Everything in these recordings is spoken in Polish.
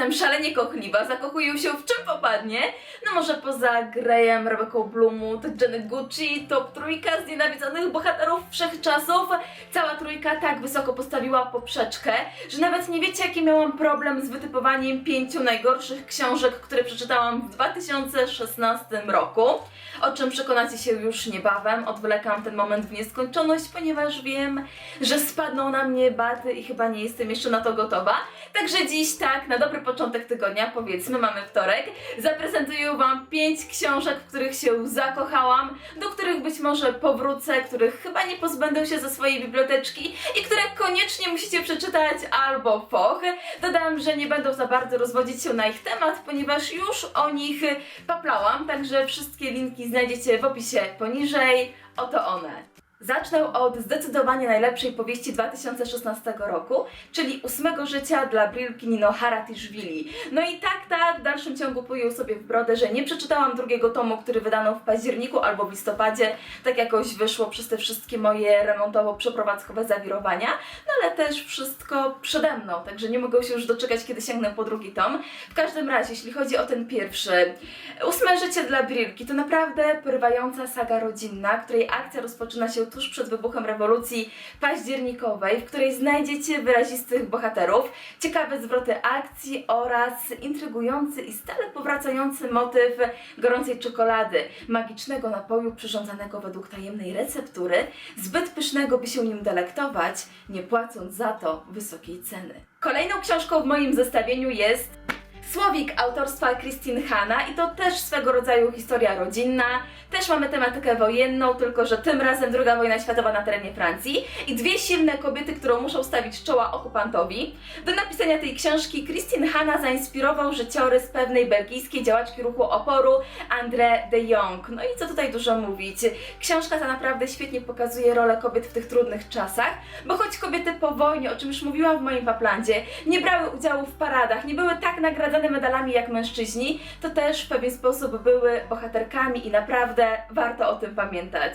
jestem szalenie kochliwa, zakochuję się w czym popadnie. No może poza Greyem, Rebecca Bloomu, to Jenny Gucci, top trójka znienawidzonych bohaterów wszechczasów. Cała trójka tak wysoko postawiła poprzeczkę, że nawet nie wiecie jaki miałam problem z wytypowaniem pięciu najgorszych książek, które przeczytałam w 2016 roku. O czym przekonacie się już niebawem. Odwlekam ten moment w nieskończoność, ponieważ wiem, że spadną na mnie baty i chyba nie jestem jeszcze na to gotowa. Także dziś tak, na dobry początek tygodnia, powiedzmy, mamy wtorek, zaprezentuję Wam pięć książek, w których się zakochałam, do których być może powrócę, których chyba nie pozbędę się ze swojej biblioteczki i które koniecznie musicie przeczytać albo foch. Dodam, że nie będę za bardzo rozwodzić się na ich temat, ponieważ już o nich paplałam, także wszystkie linki znajdziecie w opisie poniżej. Oto one. Zacznę od zdecydowanie najlepszej powieści 2016 roku, czyli Ósmego Życia dla Brilki Nino Haratiszvili. No i tak, tak, w dalszym ciągu pluję sobie w brodę, że nie przeczytałam drugiego tomu, który wydano w październiku albo w listopadzie. Tak jakoś wyszło przez te wszystkie moje remontowo-przeprowadzkowe zawirowania, no ale też wszystko przede mną, także nie mogę się już doczekać, kiedy sięgnę po drugi tom. W każdym razie, jeśli chodzi o ten pierwszy, Ósme Życie dla Brilki to naprawdę porywająca saga rodzinna, której akcja rozpoczyna się tuż przed wybuchem rewolucji październikowej, w której znajdziecie wyrazistych bohaterów, ciekawe zwroty akcji oraz intrygujący i stale powracający motyw gorącej czekolady, magicznego napoju przyrządzanego według tajemnej receptury, zbyt pysznego by się nim delektować, nie płacąc za to wysokiej ceny. Kolejną książką w moim zestawieniu jest Słowik autorstwa Christine Hanna i to też swego rodzaju historia rodzinna. Też mamy tematykę wojenną, tylko że tym razem II wojna światowa na terenie Francji i dwie silne kobiety, które muszą stawić czoła okupantowi. Do napisania tej książki Christine Hanna zainspirował życiorys pewnej belgijskiej działaczki ruchu oporu André de Jong. No i co tutaj dużo mówić. Książka ta naprawdę świetnie pokazuje rolę kobiet w tych trudnych czasach, bo choć kobiety po wojnie, o czym już mówiłam w moim paplandzie, nie brały udziału w paradach, nie były tak nagradzane medalami jak mężczyźni, to też w pewien sposób były bohaterkami i naprawdę warto o tym pamiętać.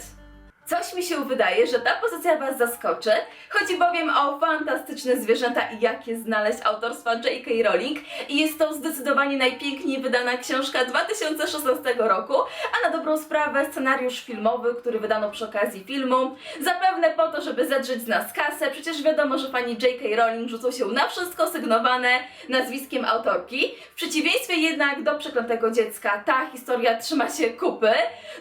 Coś mi się wydaje, że ta pozycja Was zaskoczy. Chodzi bowiem o fantastyczne zwierzęta i jak je znaleźć autorstwa J.K. Rowling i jest to zdecydowanie najpiękniej wydana książka 2016 roku, a na dobrą sprawę scenariusz filmowy, który wydano przy okazji filmu. Zapewne po to, żeby zedrzeć z nas kasę, przecież wiadomo, że pani J.K. Rowling rzucą się na wszystko sygnowane nazwiskiem autorki. W przeciwieństwie jednak do Przeklętego Dziecka ta historia trzyma się kupy.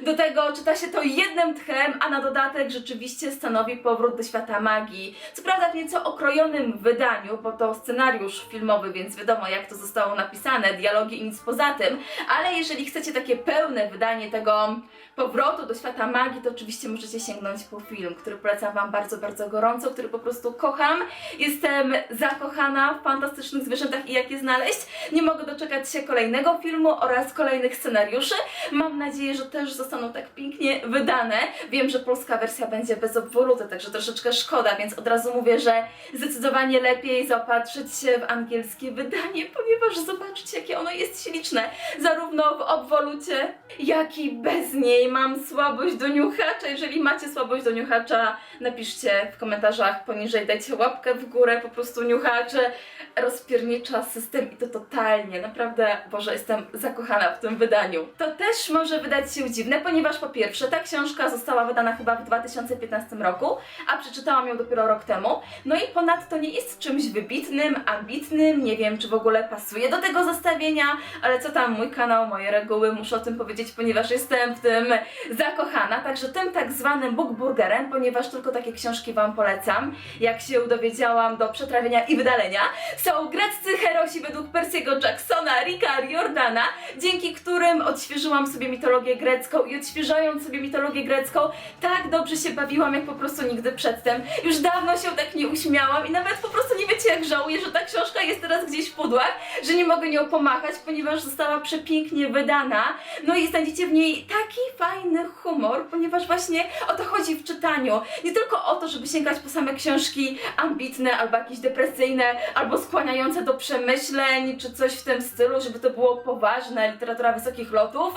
Do tego czyta się to jednym tchem, a na dodatek rzeczywiście stanowi powrót do świata magii. Co prawda w nieco okrojonym wydaniu, bo to scenariusz filmowy, więc wiadomo jak to zostało napisane, dialogi i nic poza tym, ale jeżeli chcecie takie pełne wydanie tego powrotu do świata magii, to oczywiście możecie sięgnąć po film, który polecam Wam bardzo, bardzo gorąco, który po prostu kocham. Jestem zakochana w fantastycznych zwierzętach i jak je znaleźć. Nie mogę doczekać się kolejnego filmu oraz kolejnych scenariuszy. Mam nadzieję, że też zostaną tak pięknie wydane. Wiem, że polska wersja będzie bez obwoluty, także troszeczkę szkoda, więc od razu mówię, że zdecydowanie lepiej zaopatrzyć się w angielskie wydanie, ponieważ zobaczcie, jakie ono jest śliczne. Zarówno w obwolucie, jak i bez niej. Mam słabość do niuchacza. Jeżeli macie słabość do niuchacza, napiszcie w komentarzach poniżej, dajcie łapkę w górę, po prostu niuchacze rozpiernicza system i to totalnie, naprawdę, Boże, jestem zakochana w tym wydaniu. To też może wydać się dziwne, ponieważ po pierwsze, ta książka została wydana chyba w 2015 roku, a przeczytałam ją dopiero rok temu. No i ponadto nie jest czymś wybitnym, ambitnym, nie wiem, czy w ogóle pasuje do tego zestawienia, ale co tam, mój kanał, moje reguły, muszę o tym powiedzieć, ponieważ jestem w tym zakochana, także tym tak zwanym bookburgerem, ponieważ tylko takie książki Wam polecam, jak się dowiedziałam do przetrawienia i wydalenia, są greccy herosi według Persiego Jacksona, Ricka Riordana, dzięki którym odświeżyłam sobie mitologię grecką i odświeżając sobie mitologię grecką, tak dobrze się bawiłam, jak po prostu nigdy przedtem. Już dawno się tak nie uśmiałam i nawet po prostu nie wiecie jak żałuję, że ta książka jest teraz gdzieś w pudłach, że nie mogę nią pomachać, ponieważ została przepięknie wydana. No i znajdziecie w niej taki fajny humor, ponieważ właśnie o to chodzi w czytaniu. Nie tylko o to, żeby sięgać po same książki ambitne, albo jakieś depresyjne, albo skłaniające do przemyśleń, czy coś w tym stylu, żeby to było poważne, literatura wysokich lotów.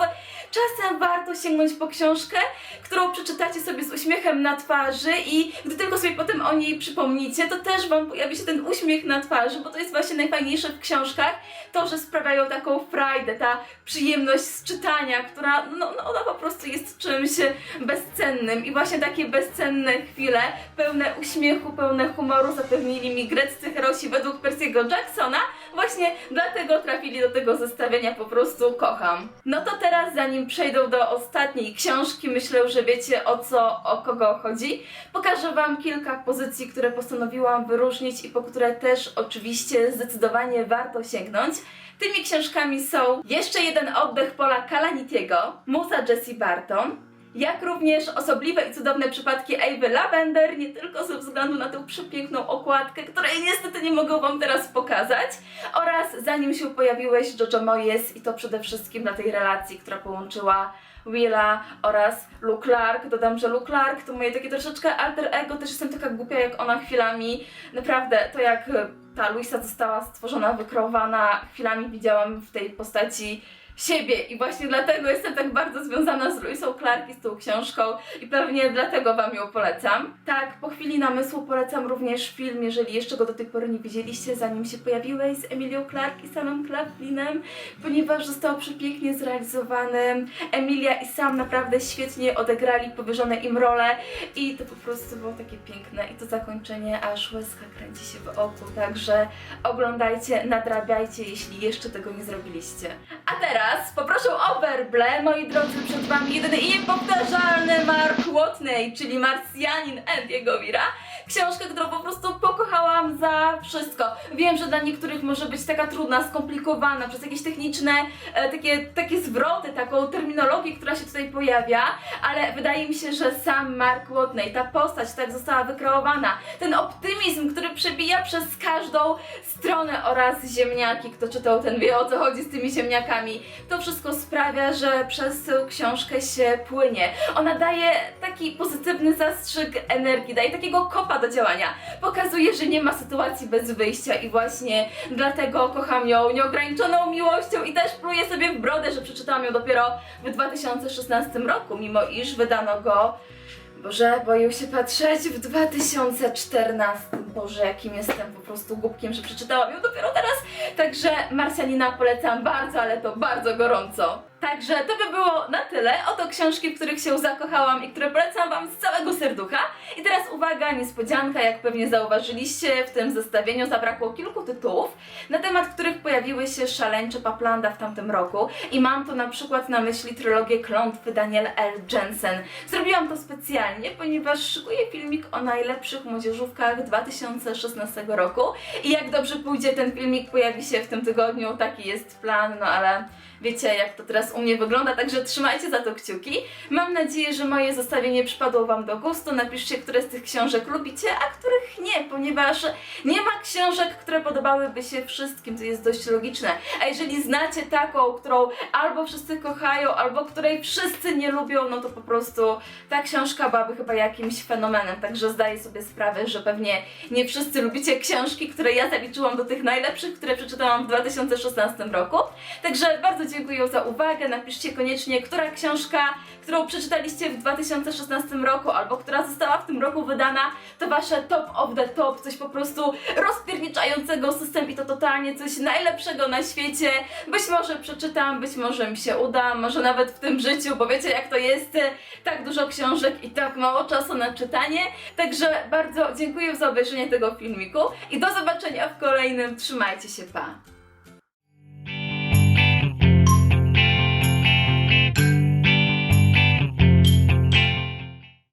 Czasem warto sięgnąć po książkę, którą przeczytacie czytacie sobie z uśmiechem na twarzy i gdy tylko sobie potem o niej przypomnicie, to też Wam pojawi się ten uśmiech na twarzy, bo to jest właśnie najfajniejsze w książkach, to, że sprawiają taką frajdę, ta przyjemność z czytania, która, no, no ona po prostu jest czymś bezcennym i właśnie takie bezcenne chwile, pełne uśmiechu, pełne humoru zapewnili mi greccy herosi według Percy'ego Jacksona, właśnie dlatego trafili do tego zestawienia, po prostu kocham. No to teraz, zanim przejdą do ostatniej książki, myślę, że wiecie o co, o kogo chodzi. Pokażę Wam kilka pozycji, które postanowiłam wyróżnić i po które też oczywiście zdecydowanie warto sięgnąć. Tymi książkami są Jeszcze jeden oddech Pola Kalanitiego, Muza Jessie Barton, jak również osobliwe i cudowne przypadki Ewy Lavender, nie tylko ze względu na tę przepiękną okładkę, której niestety nie mogę Wam teraz pokazać, oraz zanim się pojawiłeś Jojo Moyes i to przede wszystkim na tej relacji, która połączyła Willa oraz Lou Clark. Dodam, że Lou Clark to moje takie troszeczkę alter ego, też jestem taka głupia jak ona chwilami. Naprawdę, to jak ta Luisa została stworzona, wykreowana, chwilami widziałam w tej postaci siebie i właśnie dlatego jestem tak bardzo związana z Louisą Clark i z tą książką i pewnie dlatego Wam ją polecam. Tak, po chwili namysłu polecam również film, jeżeli jeszcze go do tej pory nie widzieliście, zanim się pojawiłeś z Emilią Clark i Samem Claflinem, ponieważ został przepięknie zrealizowany. Emilia i Sam naprawdę świetnie odegrali powierzone im role i to po prostu było takie piękne i to zakończenie aż łezka kręci się w oku, także oglądajcie, nadrabiajcie, jeśli jeszcze tego nie zrobiliście. A teraz poproszę o werble, moi drodzy, przed Wami jedyny i niepowtarzalny Mark Watney, czyli Marsjanin Andiego Wira. Książkę, którą po prostu pokochałam za wszystko. Wiem, że dla niektórych może być taka trudna, skomplikowana, przez jakieś techniczne, e, takie, takie zwroty, taką terminologię, która się tutaj pojawia, ale wydaje mi się, że sam Mark Watney, ta postać tak została wykreowana, ten optymizm, który przebija przez każdą stronę oraz ziemniaki, kto czytał ten wie o co chodzi z tymi ziemniakami, to wszystko sprawia, że przez książkę się płynie. Ona daje taki pozytywny zastrzyk energii, daje takiego kopa do działania. Pokazuje, że nie ma sytuacji bez wyjścia i właśnie dlatego kocham ją nieograniczoną miłością i też pluję sobie w brodę, że przeczytałam ją dopiero w 2016 roku, mimo iż wydano go Boże, boję się patrzeć w 2014. Boże, jakim jestem po prostu głupkiem, że przeczytałam ją dopiero teraz. Także Marsjanina polecam bardzo, ale to bardzo gorąco. Także to by było na tyle. Oto książki, w których się zakochałam i które polecam Wam z całego serducha. I teraz uwaga, niespodzianka, jak pewnie zauważyliście, w tym zestawieniu zabrakło kilku tytułów, na temat których pojawiły się szaleńcze paplanda w tamtym roku. I mam tu na przykład na myśli trylogię klątwy Daniel L. Jensen. Zrobiłam to specjalnie, ponieważ szykuję filmik o najlepszych młodzieżówkach 2016 roku. I jak dobrze pójdzie, ten filmik pojawi się w tym tygodniu, taki jest plan, no ale wiecie jak to teraz u mnie wygląda, także trzymajcie za to kciuki. Mam nadzieję, że moje zestawienie przypadło Wam do gustu. Napiszcie, które z tych książek lubicie, a których nie, ponieważ nie ma książek, które podobałyby się wszystkim, to jest dość logiczne. A jeżeli znacie taką, którą albo wszyscy kochają, albo której wszyscy nie lubią, no to po prostu ta książka byłaby chyba jakimś fenomenem. Także zdaję sobie sprawę, że pewnie nie wszyscy lubicie książki, które ja zaliczyłam do tych najlepszych, które przeczytałam w 2016 roku. Także bardzo dziękuję za uwagę. Napiszcie koniecznie, która książka, którą przeczytaliście w 2016 roku, albo która została w tym roku wydana, to wasze top of the top, coś po prostu rozpierniczającego system i to totalnie coś najlepszego na świecie. Być może przeczytam, być może mi się uda, może nawet w tym życiu, bo wiecie jak to jest, tak dużo książek i tak mało czasu na czytanie. Także bardzo dziękuję za obejrzenie tego filmiku i do zobaczenia w kolejnym. Trzymajcie się, pa!